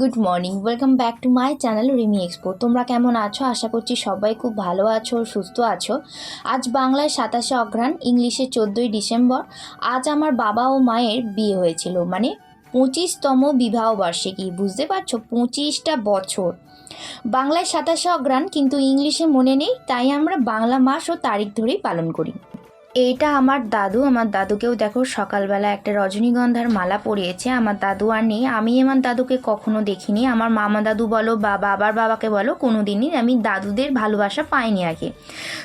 Good morning welcome back to my channel Rimi expo তোমরা কেমন আছো? আশা করছি সবাই খুব ভালো আছো সুস্থ আছো। আজ বাংলায় সাতাশে অঘ্রাণ, ইংলিশে চোদ্দোই ডিসেম্বর। আজ আমার বাবা ও মায়ের বিয়ে হয়েছিল মানে পঁচিশতম বিবাহ বার্ষিকী, বুঝতে পারছ? পঁচিশটা বছর। বাংলায় সাতাশে অঘ্রাণ, কিন্তু ইংলিশে মনে নেই, তাই আমরা বাংলা মাস ও তারিখ ধরেই পালন করি। এইটা আমার দাদু, আমার দাদুকেও দেখো সকালবেলা একটা রজনীগন্ধার মালা পরিয়েছে, আমার দাদু আর নেই। আমি আমার দাদুকে কখনো দেখিনি। আমার মামা দাদু বলো বা বাবার বাবাকে বলো কোনো দিনই আমি দাদুদের ভালোবাসা পাইনি আগে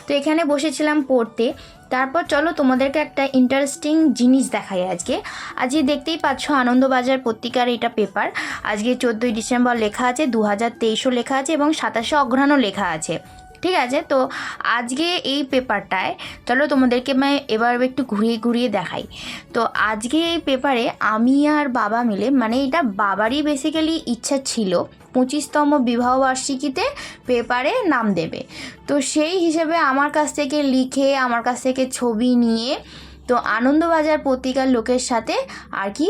তো এখানে বসেছিলাম পড়তে। তারপর চলো তোমাদেরকে একটা ইন্টারেস্টিং জিনিস দেখাই আজকে। আজকে দেখতেই পাচ্ছ আনন্দবাজার পত্রিকার এটা পেপার আজকে চোদ্দোই ডিসেম্বর লেখা আছে দু হাজার লেখা আছে এবং সাতাশে অঘ্রাণও লেখা আছে। ঠিক আছে? তো আজকে এই পেপারটায় চলো তোমাদেরকে আমি এবার একটু ঘুরিয়ে ঘুরিয়ে দেখাই। তো আজকে এই পেপারে আমি আর বাবা মিলে মানে এটা বাবারই বেসিক্যালি ইচ্ছা ছিল, পঁচিশতম বিবাহবার্ষিকীতে পেপারে নাম দেবে। তো সেই হিসেবে আমার কাছ থেকে লিখে, আমার কাছ থেকে ছবি নিয়ে তো আনন্দবাজার পত্রিকার লোকের সাথে আর কি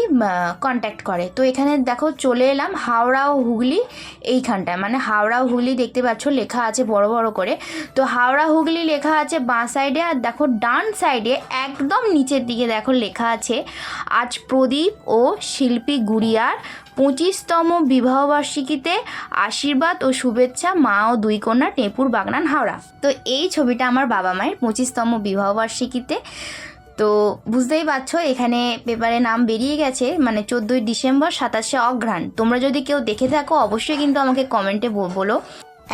কন্ট্যাক্ট করে। তো এখানে দেখো চলে এলাম হাওড়া ও হুগলি এইখানটায়। মানে হাওড়া ও হুগলি দেখতে পাচ্ছ লেখা আছে বড় বড় করে। তো হাওড়া হুগলি লেখা আছে বাঁ সাইডে আর দেখো ডান সাইডে একদম নিচের দিকে দেখো লেখা আছে, আজ প্রদীপ ও শিল্পী গুড়িয়ার পঁচিশতম বিবাহবার্ষিকীতে আশীর্বাদ ও শুভেচ্ছা মা ও দুই কন্যা, টেপুর, বাগনান, হাওড়া। তো এই ছবিটা আমার বাবা মায়ের পঁচিশতম বিবাহবার্ষিকীতে তো বুঝতেই পারছ, এখানে পেপারে নাম বেরিয়ে গেছে মানে চোদ্দোই ডিসেম্বর সাতাশে অঘ্রাণ। তোমরা যদি কেউ দেখে থাকো, অবশ্যই কিন্তু আমাকে কমেন্টে বলো।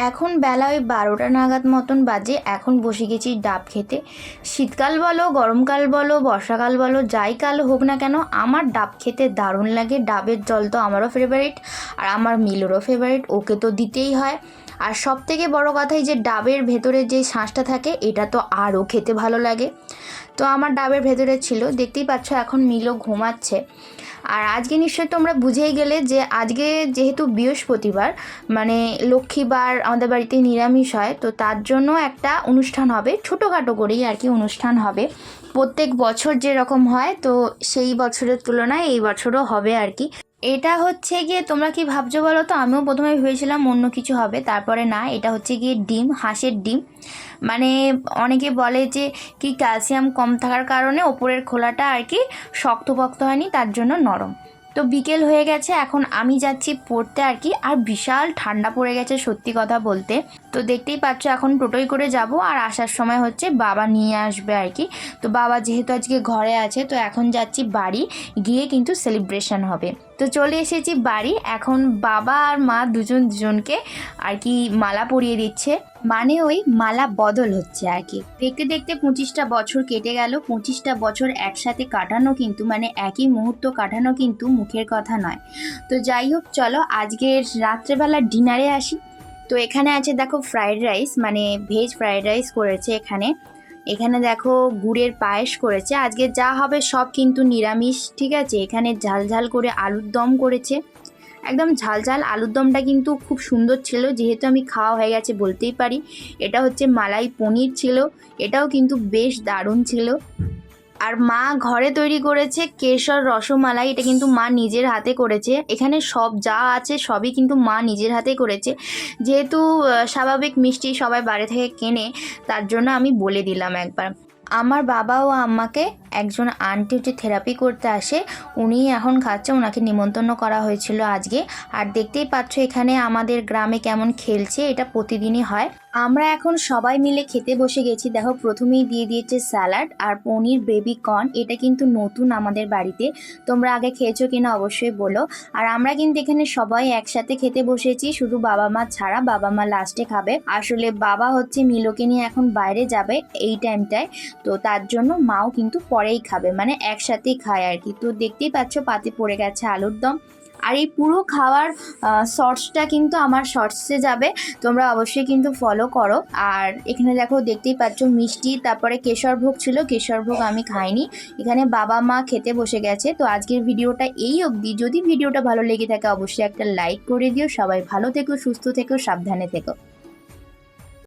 এখন বেলা ওই বারোটা নাগাদ মতন বাজে, এখন বসে গেছি ডাব খেতে। শীতকাল বলো, গরমকাল বলো, বর্ষাকাল বলো, যাই কাল হোক না কেন, আমার ডাব খেতে দারুণ লাগে। ডাবের জল তো আমারও ফেভারিট আর আমার মিলেরও ফেভারিট ওকে তো দিতেই হয়। আর সব থেকে বড়ো কথাই যে ডাবের ভেতরে যে শাঁসটা থাকে, এটা তো আরও খেতে ভালো লাগে। তো আমার ডাবের ভেতরে ছিল, দেখতেই পাচ্ছ এখন মিলও ঘুমাচ্ছে। আর আজকে নিশ্চয়ই তোমরা বুঝেই গেলে যে আজকে যেহেতু বৃহস্পতিবার মানে লক্ষ্মীবার আমাদের বাড়িতে নিরামিষ হয়, তো তার জন্য একটা অনুষ্ঠান হবে, ছোটোখাটো করেই আর কি অনুষ্ঠান হবে। প্রত্যেক বছর যেরকম হয়, তো সেই বছরের তুলনায় এই বছরও হবে আর কি। এটা হচ্ছে গিয়ে তোমরা কি ভাবছ বলো তো? আমিও প্রথমে ভেবেছিলাম অন্য কিছু হবে, তারপরে না, এটা হচ্ছে গিয়ে ডিম, হাঁসের ডিম। মানে অনেকে বলে যে কি ক্যালসিয়াম কম থাকার কারণে ওপরের খোলাটা আর কি শক্ত শক্তপক্ত হয়নি, তার জন্য নরম। তো বিকেল হয়ে গেছে, এখন আমি যাচ্ছি পড়তে আর কি, আর বিশাল ঠান্ডা পড়ে গেছে সত্যি কথা বলতে। তো দেখতেই পাচ্ছ এখন টোটোই করে যাব আর আসার সময় হচ্ছে বাবা নিয়ে আসবে আর কি। তো বাবা যেহেতু আজকে ঘরে আছে, তো এখন যাচ্ছি বাড়ি, গিয়ে কিন্তু সেলিব্রেশন হবে। তো চলে এসেছি বাড়ি, এখন বাবা আর মা দুজন দুজনকে আর কি মালা পরিয়ে দিচ্ছে। মানে ওই মালা বদল হচ্ছে আর কি। দেখতে দেখতে পঁচিশটা বছর কেটে গেল, পঁচিশটা বছর একসাথে কাটানো কিন্তু মানে একই মুহূর্ত কাটানো কিন্তু মুখের কথা নয়। তো যাই হোক, চলো আজকের রাত্রেবেলা ডিনারে আসি। তো এখানে আছে দেখো ফ্রাইড রাইস মানে ভেজ ফ্রাইড রাইস করেছে এখানে। এখানে দেখো গুড়ের পায়েস করেছে। আজকে যা হবে সব কিন্তু নিরামিষ, ঠিক আছে? এখানে ঝাল ঝাল করে আলুর দম করেছে। একদম ঝাল ঝাল আলুর দমটা কিন্তু খুব সুন্দর ছিল, যেহেতু আমি খাওয়া হয়ে গেছে বলতেই পারি। এটা হচ্ছে মালাই পনির ছিল, এটাও কিন্তু বেশ দারুণ ছিল। আর মা ঘরে তৈরি করেছে কেশর রসমালাই, এটা কিন্তু মা নিজের হাতে করেছে। এখানে সব যা আছে সবই কিন্তু মা নিজের হাতে করেছে। যেহেতু স্বাভাবিক মিষ্টি সবাই বাড়ি থেকে কেনে, তার জন্য আমি বলে দিলাম একবার। আমার বাবা ও আম্মাকে একজন আন্টি যে থেরাপি করতে আসে, উনি এখন খাচ্ছে ওনাকে নিমন্ত্রণ করা হয়েছিল আজকে। আর দেখতেই পাচ্ছ এখানে আমাদের গ্রামে কেমন খেলছে, এটা প্রতিদিনই হয়। আমরা এখন সবাই মিলে খেতে বসে গেছি। দেখো, প্রথমেই দিয়ে দিয়েছে স্যালাড আর পনির বেবি কর্ন এটা কিন্তু নতুন আমাদের বাড়িতে। তোমরা আগে খেয়েছো কিনা অবশ্যই বলো। আর আমরা কিন্তু এখানে সবাই একসাথে খেতে বসেছি, শুধু বাবা মা ছাড়া বাবা মা লাস্টে খাবে। আসলে বাবা হচ্ছে মিলোকে নিয়ে এখন বাইরে যাবে এই টাইমটায় তো তার জন্য মাও কিন্তু পরেই খাবে মানে একসাথেই খায় আর কি তো দেখতেই পাচ্ছ পাতে পড়ে গেছে আলুর দম। আর এই পুরো খাওয়ার শর্টসটা কিন্তু আমার শর্টসে যাবে, তোমরা অবশ্যই কিন্তু ফলো করো। আর এখানে দেখো দেখতেই পাচ্ছ মিষ্টি, তারপরে কেশরভোগ ছিল, কেশরভোগ আমি খাইনি। এখানে বাবা মা খেতে বসে গেছে, তো আজকের ভিডিওটা এই অবধি। যদি ভিডিওটা ভালো লেগে থাকে, অবশ্যই একটা লাইক করে দিও। সবাই ভালো থেকো, সুস্থ থেকো, সাবধানে থেকো।